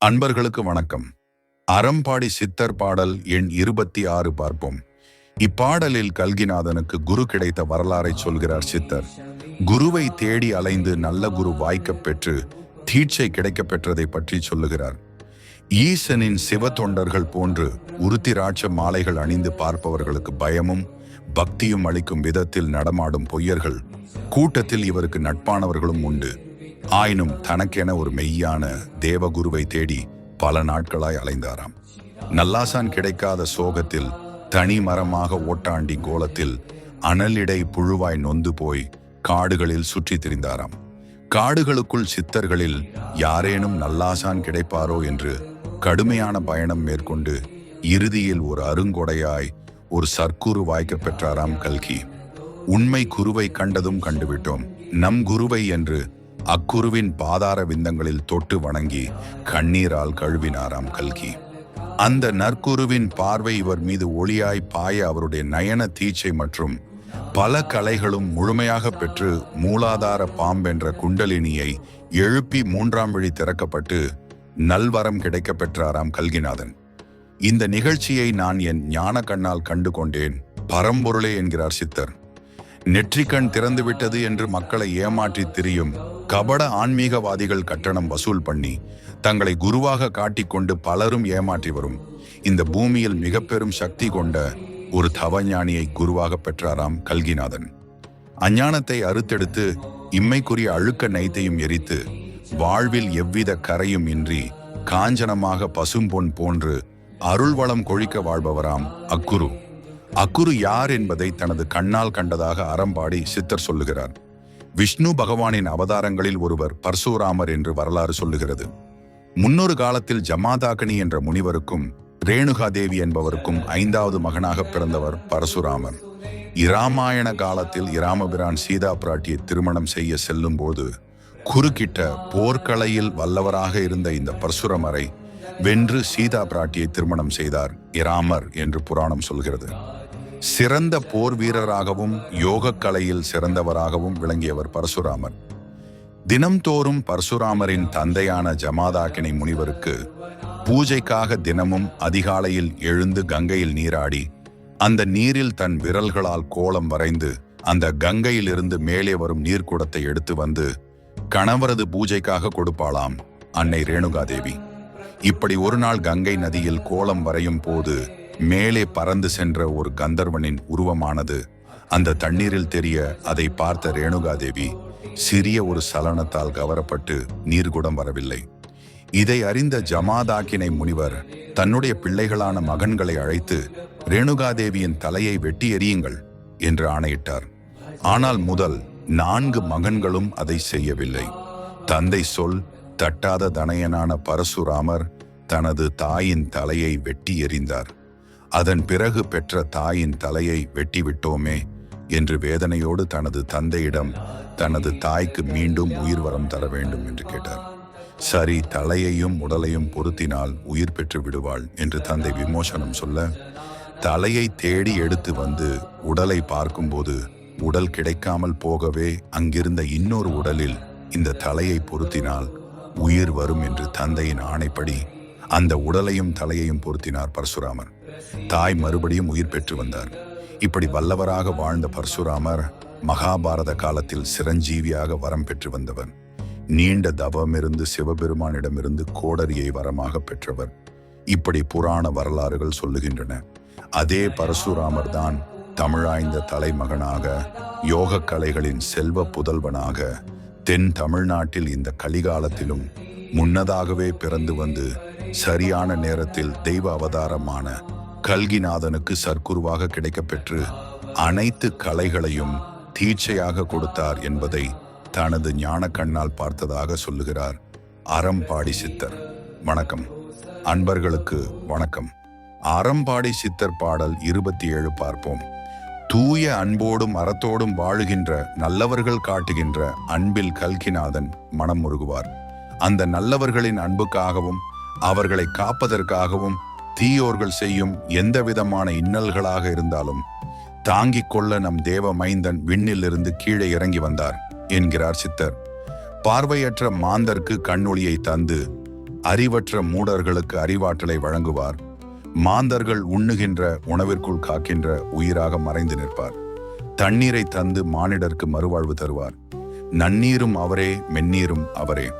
அன்பர்களுக்கு வணக்கம். அறம்பாடி சித்தர் பாடல் எண் இருபத்தி ஆறு பார்ப்போம். இப்பாடலில் கல்கிநாதனுக்கு குரு கிடைத்த வரலாறை சொல்கிறார் சித்தர். குருவை தேடி அலைந்து நல்ல குரு வாய்க்கப் பெற்று தீட்சை கிடைக்கப் பெற்றதை பற்றி சொல்லுகிறார். ஈசனின் சிவ தொண்டர்கள் போன்று உருத்திராட்ச மாலைகள் அணிந்து பார்ப்பவர்களுக்கு பயமும் பக்தியும் அளிக்கும் விதத்தில் நடமாடும் பொய்யர்கள் கூட்டத்தில் இவருக்கு நட்பானவர்களும் உண்டு. ஆயினும் தனக்கென ஒரு மெய்யான தேவகுருவை தேடி பல நாட்களாய் அலைந்தாராம். நல்லாசான் கிடைக்காத சோகத்தில் தனி மரமாக ஓட்டாண்டி கோலத்தில் அனலிடை புழுவாய் நொந்து போய் காடுகளில் சுற்றி திரிந்தாராம். காடுகளுக்குள் சித்தர்களில் யாரேனும் நல்லாசான் கிடைப்பாரோ என்று கடுமையான பயணம் மேற்கொண்டு இறுதியில் ஒரு அருங்கொடையாய் ஒரு சர்க்குரு வாய்க்க பெற்றாராம் கல்கி. உண்மை குருவை கண்டதும் கண்டுவிட்டோம். நம் குருவை என்று அக்குருவின் பாதார விந்தங்களில் தொட்டு வணங்கி கண்ணீரால் கழுவினாராம் கல்கி. அந்த நற்குருவின் பார்வை இவர் மீது ஒளியாய் பாய அவருடைய நயன தீட்சை மற்றும் பல கலைகளும் முழுமையாக பெற்று மூலாதார பாம்பென்ற குண்டலினியை எழுப்பி மூன்றாம் வழி திறக்கப்பட்டு நல்வரம் கிடைக்கப் பெற்றாராம் கல்கிநாதன். இந்த நிகழ்ச்சியை நான் என் ஞான கண்ணால் கண்டு கொண்டேன். பரம்பொருளே என்கிறார் சித்தர். நெற்றிக்கண் திறந்துவிட்டது என்று மக்களை ஏமாற்றி திரியும் கபட ஆன்மீகவாதிகள் கட்டணம் வசூல் பண்ணி தங்களை குருவாக காட்டிக்கொண்டு பலரும் ஏமாற்றி வரும். இந்த பூமியில் மிக பெரும் சக்தி கொண்ட ஒரு தவஞானியை குருவாக பெற்றாராம் கல்கிநாதன். அஞ்ஞானத்தை அறுத்தெடுத்து இம்மைக்குரிய அழுக்க நைத்தையும் எரித்து வாழ்வில் எவ்வித கரையும் இன்றி காஞ்சனமாக பசும்பொன் போன்று அருள்வளம் கொழிக்க வாழ்பவராம் அக்குரு. அக்குரு யார் என்பதை தனது கண்ணால் கண்டதாக அறம்பாடி சித்தர் சொல்லுகிறார். விஷ்ணு பகவானின் அவதாரங்களில் ஒருவர் பரசுராமர் என்று வரலாறு சொல்லுகிறது. முன்னொரு காலத்தில் ஜமாதாகனி என்ற முனிவருக்கும் ரேணுகாதேவி என்பவருக்கும் ஐந்தாவது மகனாக பிறந்தவர் பரசுராமர். இராமாயண காலத்தில் இராமபிரான் சீதா பிராட்டியை திருமணம் செய்ய செல்லும் போது குறுக்கிட்ட போர்க்கலையில் வல்லவராக இருந்த இந்த பரசுரமரை வென்று சீதா பிராட்டியை திருமணம் செய்தார் இராமர் என்று புராணம் சொல்கிறது. சிறந்த போர் வீரராகவும் யோக கலையில் சிறந்தவராகவும் விளங்கியவர் பரசுராமர். தினம்தோறும் பரசுராமரின் தந்தையான ஜமாதாக்கினை முனிவருக்கு பூஜைக்காக தினமும் அதிகாலையில் எழுந்து கங்கையில் நீராடி அந்த நீரில் தன் விரல்களால் கோலம் வரைந்து அந்த கங்கையிலிருந்து மேலே வரும் நீர்க்குடத்தை எடுத்து வந்து கணவரது பூஜைக்காக கொடுப்பாளாம் அன்னை ரேணுகாதேவி. இப்படி ஒரு நாள் கங்கை நதியில் கோலம் வரையும் போது மேலே பறந்து சென்ற ஒரு கந்தர்வனின் உருவமானது. அந்த தண்ணீரில் தெரிய அதை பார்த்த ரேணுகாதேவி சிறிய ஒரு சலனத்தால் கவரப்பட்டு நீர்குடம் வரவில்லை. இதை அறிந்த ஜமாதாக்கினை முனிவர் தன்னுடைய பிள்ளைகளான மகன்களை அழைத்து ரேணுகாதேவியின் தலையை வெட்டி எறியுங்கள் என்று ஆணையிட்டார். ஆனால் முதல் நான்கு மகன்களும் அதை செய்யவில்லை. தந்தை சொல் தட்டாத தனையனான பரசுராமர் தனது தாயின் தலையை வெட்டி எறிந்தார். அதன் பிறகு பெற்ற தாயின் தலையை வெட்டிவிட்டோமே என்று வேதனையோடு தனது தந்தையிடம் தனது தாய்க்கு மீண்டும் உயிர் வரம் தர வேண்டும் என்று கேட்டார். சரி தலையையும் உடலையும் பொருத்தினால் உயிர் பெற்று விடுவாள் என்று தந்தை விமோசனம் சொல்ல தலையை தேடி எடுத்து வந்து உடலை பார்க்கும்போது உடல் கிடைக்காமல் போகவே அங்கிருந்த இன்னொரு உடலில் இந்த தலையை பொருத்தினால் உயிர் வரும் என்று தந்தையின் ஆணைப்படி அந்த உடலையும் தலையையும் பொருத்தினார் பரசுராமன். தாய் மறுபடியும் உயிர் பெற்று வந்தார். இப்படி வல்லவராக வாழ்ந்த பரசுராமர் மகாபாரத காலத்தில் சிரஞ்சீவியாக வரம் பெற்று வந்தவர். நீண்ட தவமிருந்து சிவபெருமானிடமிருந்து கோடரியை வரமாக பெற்றவர். இப்படி புராண வரலாறுகள் சொல்லுகின்றன. அதே பரசுராமர் தான் தமிழாய்ந்த தலைமகனாக யோக கலைகளின் செல்வ புதல்வனாக தென் தமிழ்நாட்டில் இந்த கலிகாலத்திலும் முன்னதாகவே பிறந்து வந்து சரியான நேரத்தில் தெய்வ அவதாரமான கல்கிநாதனுக்கு சர்க்குருவாக கிடைக்கப்பெற்று அனைத்து கலைகளையும் தீட்சையாக கொடுத்தார் என்பதை தனது ஞான கண்ணால் பார்த்ததாக சொல்லுகிறார் அறம்பாடி சித்தர். வணக்கம். அன்பர்களுக்கு வணக்கம். அறம்பாடி சித்தர் பாடல் இருபத்தி ஏழு பார்ப்போம். தூய அன்போடும் அறத்தோடும் வாழுகின்ற நல்லவர்கள் காட்டுகின்ற அன்பில் கல்கிநாதன் மனம் முருகுவார். அந்த நல்லவர்களின் அன்புக்காகவும் அவர்களை காப்பதற்காகவும் தீயோர்கள் செய்யும் எந்த விதமான இன்னல்களாக இருந்தாலும் தாங்கிக் கொள்ள நம் தேவ மைந்தன் விண்ணிலிருந்து கீழே இறங்கி வந்தார் என்கிறார் சித்தர். பார்வையற்ற மாந்தர்க்கு கண்ணொளியை தந்து அறிவற்ற மூடர்களுக்கு அறிவாற்றலை வழங்குவார். மாந்தர்கள் உண்ணுகின்ற உணவிற்குள் காக்கின்ற உயிராக மறைந்து நிற்பார். தண்ணீரை தந்து மானிடர்க்கு மறுவாழ்வு தருவார். நன்னீரும் அவரே மென்னீரும் அவரே.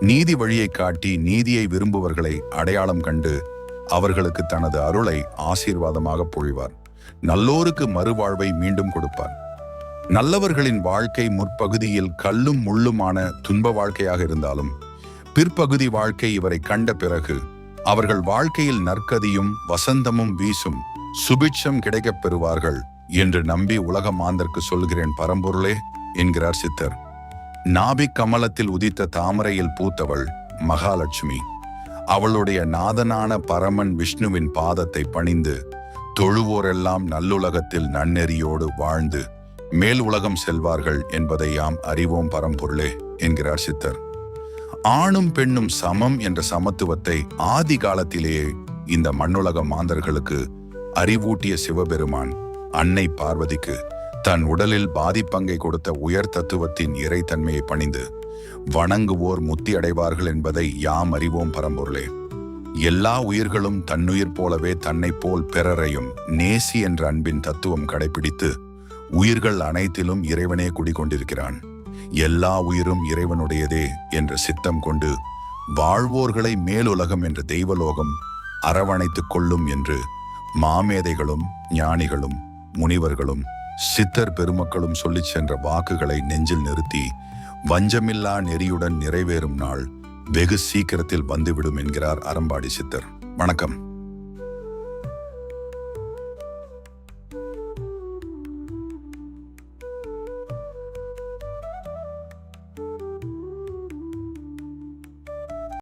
நீதி வழியை காட்டி நீதியை விரும்புவர்களை அடையாளம் கண்டு அவர்களுக்கு தனது அருளை ஆசீர்வாதமாக பொழிவார். நல்லோருக்கு மறுவாழ்வை மீண்டும் கொடுப்பார். நல்லவர்களின் வாழ்க்கை முற்பகுதியில் கல்லும் முள்ளுமான துன்ப வாழ்க்கையாக இருந்தாலும் பிற்பகுதி வாழ்க்கை இவரை கண்ட பிறகு அவர்கள் வாழ்க்கையில் நற்கதியும் வசந்தமும் வீசும் சுபிட்சம் கிடைக்கப் பெறுவார்கள் என்று நம்பி உலக மாந்தர்க்கு சொல்கிறேன் பரம்பொருளே என்கிறார் சித்தர். நாபிக் கமலத்தில் உதித்த தாமரையில் பூத்தவள் மகாலட்சுமி. அவளுடைய நாதனான பரமன் விஷ்ணுவின் பாதத்தை பணிந்து தொழுவோரெல்லாம் நல்லுலகத்தில் நன்னெறியோடு வாழ்ந்து மேல் உலகம் செல்வார்கள் என்பதை யாம் அறிவோம் பரம்பொருளே என்கிறார் சித்தர். ஆணும் பெண்ணும் சமம் என்ற சமத்துவத்தை ஆதி காலத்திலேயே இந்த மண்ணுலக மாந்தர்களுக்கு அறிவூட்டிய சிவபெருமான் அன்னை பார்வதிக்கு தன் உடலில் பாதிப்பங்கை கொடுத்த உயர் தத்துவத்தின் இறைத்தன்மையை பணிந்து வணங்குவோர் முத்தி அடைவார்கள் என்பதை யாம் அறிவோம் பரம்பொருளே. எல்லா உயிர்களும் தன்னுயிர் போலவே தன்னைப் போல் பிறரையும் நேசி என்ற அன்பின் தத்துவம் கடைபிடித்து உயிர்கள் அனைத்திலும் இறைவனே குடிகொண்டிருக்கிறான். எல்லா உயிரும் இறைவனுடையதே என்ற சித்தம் கொண்டு வாழ்வோர்களை மேலுலகம் என்ற தெய்வலோகம் அரவணைத்துக் கொள்ளும் என்று மாமேதைகளும் ஞானிகளும் முனிவர்களும் சித்தர் பெருமக்களும் சொல்லிச் சென்ற வாக்குகளை நெஞ்சில் நிறுத்தி வஞ்சமில்லா நெறியுடன் நிறைவேறும் நாள் வெகு சீக்கிரத்தில் வந்துவிடும் என்கிறார் அறம்பாடி சித்தர். வணக்கம்.